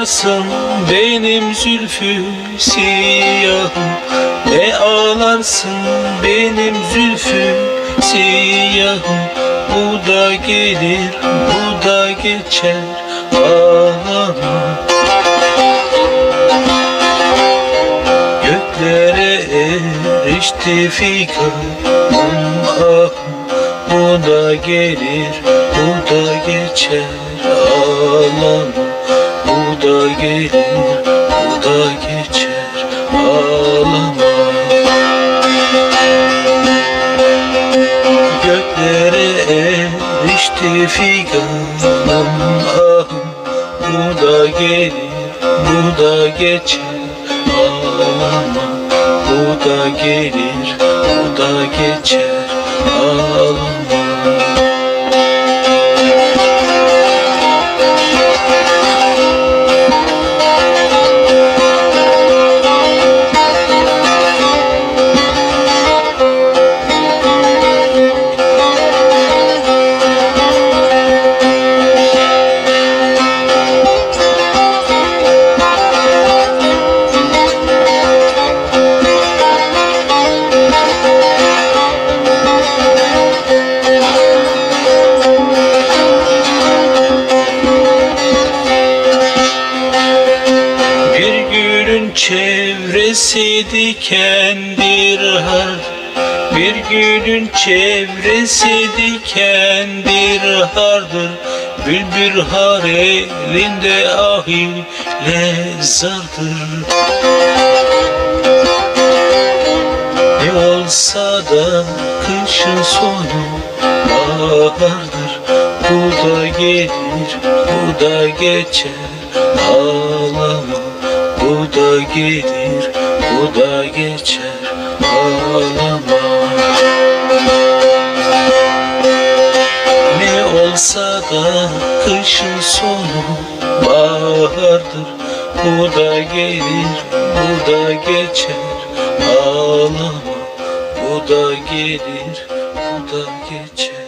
ağlarsın benim zülfü siyahım. Ne ağlarsın benim zülfü siyahım. Bu da gelir bu da geçer ağlama Göklere erişti figanım ah Bu da gelir bu da geçer ağlama da gelir bu da geçer ağlama. Göklere erişti figanım ah Bu da gelir bu da geçer ağlama. Bu da gelir bu da geçer ağlama çevresi dikendir har. Bir gülün çevresi dikendir hardır. Bülbül har elinde ah ile zardır Ne olsa da kışın sonu bahardır. Bu da gelir bu da geçer. Ağlama Bu da gelir bu da geçer ağlama. Ne olsa da kışın sonu bahardır. Bu da gelir bu da geçer ağlama. Bu da gelir bu da geçer